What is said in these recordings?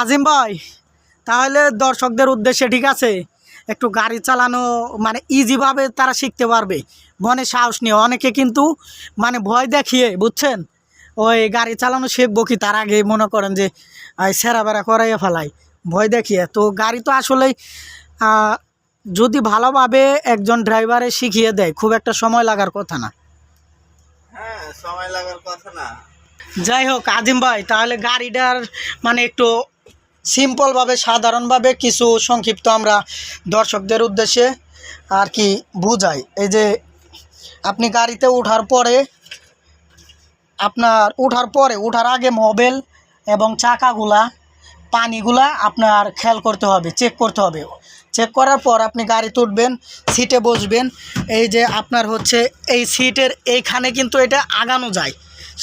আজিম ভাই তাহলে দর্শকদের উদ্দেশ্যে ঠিক আছে একটু গাড়ি চালানো মানে ইজিভাবে তারা শিখতে পারবে। মনে সাহস নিয়ে অনেকে কিন্তু মানে ভয় দেখিয়ে বুঝছেন? ওই গাড়ি চালানো শিখব কি তার আগে মনে করেন যে সেরা বেড়া করাইয়া ফেলাই। ভয় দেখিয়ে। তো গাড়ি তো আসলেই যদি ভালোভাবে একজন ড্রাইভারে শিখিয়ে দেয় খুব একটা সময় লাগার কথা না। হ্যাঁ সময় লাগার কথা না। যাই হোক আজিম ভাই তাহলে গাড়িটার মানে একটু সিম্পলভাবে, সাধারণভাবে কিছু সংক্ষিপ্ত আমরা দর্শকদের উদ্দেশ্যে আর কি বুঝাই। এই যে আপনি গাড়িতে ওঠার পরে, আপনার ওঠার পরে ওঠার আগে মোবাইল এবং চাকাগুলা, পানিগুলা আপনার খেয়াল করতে হবে, চেক করতে হবে। চেক করার পর আপনি গাড়িতে উঠবেন সিটে বসবেন। এই যে আপনার হচ্ছে, এই সিটের এইখানে কিন্তু এটা আগানো যায়।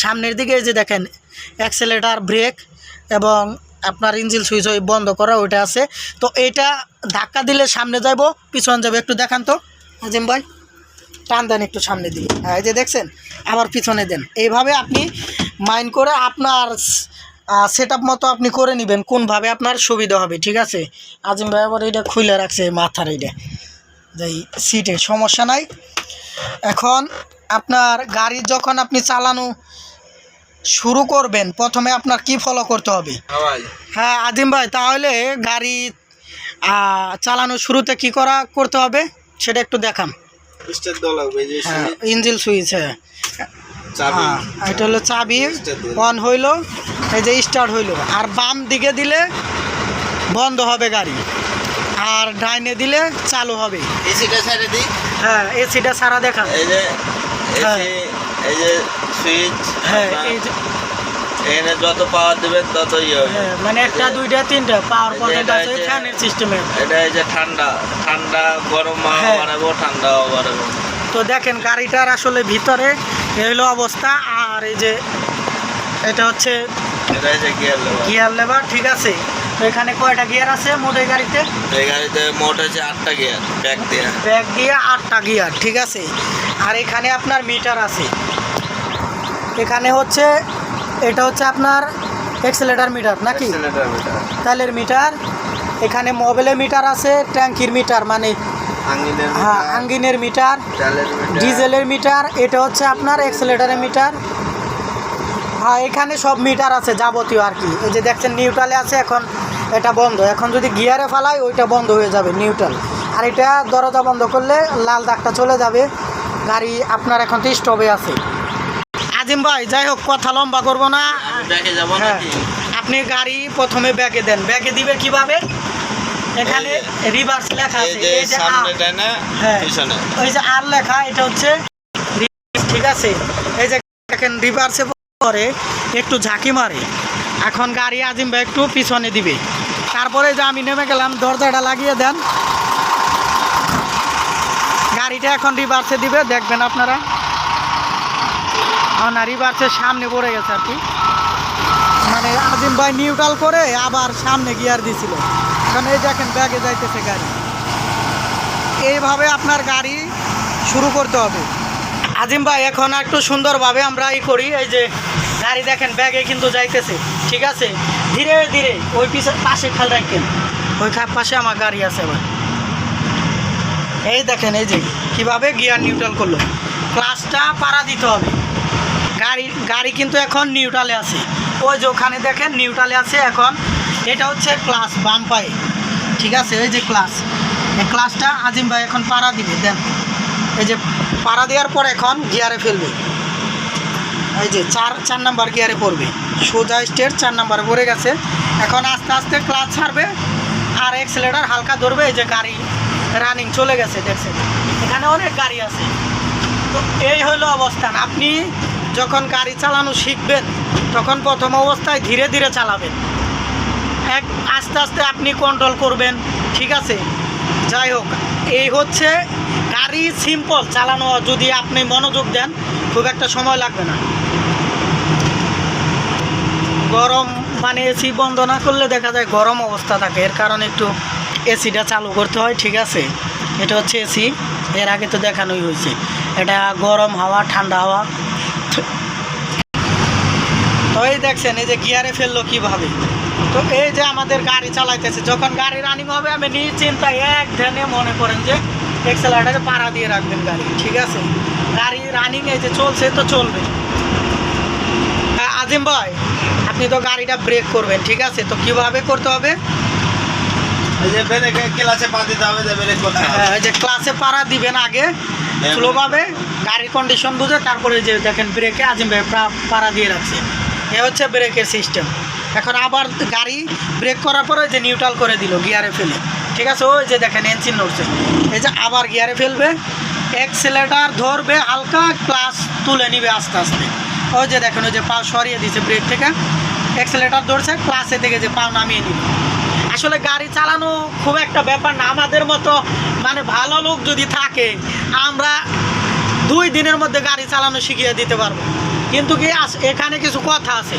সামনের দিকে এই যে দেখেন, অ্যাক্সেলেটার ব্রেক এবং আপনার ইঞ্জিন সুইচ ওই বন্ধ করা, ওইটা আছে। তো এইটা ধাক্কা দিলে সামনে যাব পিছন যাবে, একটু দেখান তো। আজিম ভাই, টান দেন একটু সামনে দিয়ে হ্যাঁ এই যে দেখছেন, আবার পিছনে দেন। এইভাবে আপনি মাইন্ড করে আপনার সেট মতো আপনি করে নেবেন, কোনভাবে আপনার সুবিধা হবে, ঠিক আছে? আজিম ভাই আবার এটা খুলে রাখছে মাথার এইটা। যে এই সিটে সমস্যা নাই। এখন আপনার গাড়ি যখন আপনি চালানো শুরু করবেন। প্রথমে আপনার কি ফলো করতে হবে? হ্যাঁ আদিম ভাই তাহলে গাড়ি চালানো শুরুতে কি করা করতে হবে? সেটা একটু দেখান। হ্যাঁ ইঞ্জিল সুইচ হ্যাঁ। হ্যাঁ, এটা হলো চাবি। অন হইল এই যে স্টার্ট হইল। আর বাম দিকে দিলে বন্ধ হবে গাড়ি। আর ডাইনে দিলে চালু হবে। এসিটা ছেড়ে দিই। হ্যাঁ এসিটা সারা দেখান। হ্যাঁ। এই যে সুইচ হ্যাঁ এই যে এখানে যত পাওয়ার দেবেন তত ইয়ে হবে। হ্যাঁ, মানে একটা দুইটা তিনটা পাওয়ার এটা আছে ফ্যানের সিস্টেমে এটা এই যে ঠান্ডা ঠান্ডা গরম হাওয়া হ্যাঁ। বানাবো ঠান্ডা হাওয়া তো দেখেন গাড়িটার আসলে ভিতরে এই অবস্থা আর এই যে এটা হচ্ছে এটা এই যে গিয়ার লেবার গিয়ার লেবার ঠিক আছে? তো এখানে কয়টা গিয়ার আছে মোট এই গাড়িতে? এই গাড়িতে মোট হচ্ছে আটটা গিয়ার ব্যাগ দিয়ে। ব্যাগ দিয়ে আটটা গিয়ার ঠিক আছে? আর এখানে আপনার মিটার আছে। এখানে হচ্ছে এটা হচ্ছে আপনার এক্সেলেটার মিটার নাকি? তেলের মিটার এখানে মোবাইলের মিটার আছে ট্যাঙ্কির মিটার মানে হ্যাঁ আঙ্গিনের মিটার ডিজেলের মিটার এটা হচ্ছে আপনার এক্সেলেটারের মিটার হ্যাঁ এখানে সব মিটার আছে যাবতীয় আর কি। এই যে দেখছেন নিউট্রালে আছে এখন এটা বন্ধ। এখন যদি গিয়ারে ফালাই ওইটা বন্ধ হয়ে যাবে নিউট্রাল আর এটা দরজা বন্ধ করলে লাল দাগটা চলে যাবে। গাড়ি আপনার এখন তো স্টপে আছে। আজিম ভাই যাই হোক কথা লম্বা করব না। হ্যাঁ আপনি গাড়ি প্রথমে ব্যাগে দেন। ব্যাগে দিবে কীভাবে? এখানে রিভার্স লেখা আছে। এই যে হ্যাঁ। ওই যে আর লেখা এটা হচ্ছে ঠিক আছে? এই যে দেখেন রিভার্সে পরে একটু ঝাঁকি মারে। এখন গাড়ি আজিম ভাই একটু পিছনে দিবে। তারপরে যে আমি নেমে গেলাম দরজাটা লাগিয়ে দেন। গাড়িটা এখন রিভার্সে দিবে দেখবেন আপনারা। না রিভার্সের সামনে পড়ে গেছে আর কি। মানে আজিম ভাই নিউট্রাল করে আবার সামনে গিয়ার দিছিল। এখন এই দেখেন ব্যাগে যাইতেছে গাড়ি। এইভাবে আপনার গাড়ি শুরু করতে হবে। আজিম ভাই, এখন একটু সুন্দরভাবে আমরা ই করি, এই যে গাড়ি দেখেন ব্যাগে কিন্তু যাইতেছে। ঠিক আছে? ধীরে ধীরে ওই পিছে পাশে খেয়াল রাখেন। ওই পাশে আমার গাড়ি আছে আবার। এই দেখেন, এই যে কীভাবে গিয়ার নিউট্রাল করল। ক্লাসটা পাড়া দিতে হবে। গাড়ি গাড়ি কিন্তু এখন নিউট্রালে আছে। ওই যে ওখানে দেখেন নিউট্রালে আছে এখন, এটা হচ্ছে ক্লাস বাম পায়ে। ঠিক আছে? এই যে ক্লাস। এই ক্লাসটা আজিম ভাই এখন পাড়া দিবে, দেন। এই যে পাড়া দেওয়ার পর এখন গিয়ারে ফেলবে। এই যে চার চার নাম্বার গিয়ারে পড়বে। সোজা স্টেট চার নাম্বারে পড়ে গেছে। এখন আস্তে আস্তে ক্লাস ছাড়বে আর এক্সেলেটার হালকা ধরবে, এই যে গাড়ি রানিং চলে গেছে, দেখছেন? এখানে অনেক গাড়ি আছে। তো এই হলো অবস্থান। আপনি যখন গাড়ি চালানো শিখবেন, তখন প্রথম অবস্থায় ধীরে ধীরে চালাবেন। এক, আস্তে আস্তে আপনি কন্ট্রোল করবেন, ঠিক আছে? যাই হোক, এই হচ্ছে গাড়ি সিম্পল চালানো, যদি আপনি মনোযোগ দেন, খুব একটা সময় লাগবে না। গরম মানে এসি বন্ধ না করলে দেখা যায় গরম অবস্থা থাকে, এর কারণে একটু এসিটা চালু করতে হয়, ঠিক আছে? এটা হচ্ছে এসি এর আগে তো দেখানোই হয়েছে। এটা গরম হাওয়া, ঠান্ডা হাওয়া তো এই দেখছেন এই যে গিয়ারে ফেলল কীভাবে? তো এই যে আমাদের গাড়ি চালাইতেছে যখন গাড়ি রানিং হবে আমি নিশ্চিন্তায় এক ধ্যানে মনে করেন যে এক্সেলারটাকে পাড়া দিয়ে রাখবেন গাড়ি ঠিক আছে? গাড়ি রানিং এই যে চলছে তো চলবে। হ্যাঁ, আজিম ভাই আপনি তো গাড়িটা ব্রেক করবেন ঠিক আছে? তো কীভাবে করতে হবে? এই যে ক্লাসে হ্যাঁ, ওই যে ক্লাসে পাড়া দিবেন আগে স্লোভাবে গাড়ির কন্ডিশন বুঝে তারপরে যে দেখেন ব্রেকে আজিম ভাই পাড়া দিয়ে রাখছে। এ হচ্ছে ব্রেকের সিস্টেম। এখন আবার গাড়ি ব্রেক করার পরে যে নিউট্রাল করে দিল গিয়ারে ফেলে। ঠিক আছে? ওই যে দেখেন এনজিন নড়ছে। এই যে আবার গিয়ারে ফেলবে এক্সেলেটার ধরবে, হালকা ক্লাস তুলে নিবে আস্তে আস্তে। ওই যে দেখেন, ওই যে পা সরিয়ে দিয়েছে ব্রেক থেকে। এক্সেলেটার ধরছে ক্লাসে থেকে যে পা নামিয়ে নিবে আসলে গাড়ি চালানো খুব একটা ব্যাপার না। আমাদের মতো মানে ভালো লোক যদি থাকে, আমরা দুই দিনের মধ্যে গাড়ি চালানো শিখিয়ে দিতে পারব। কিন্তু কি এখানে কিছু কথা আছে?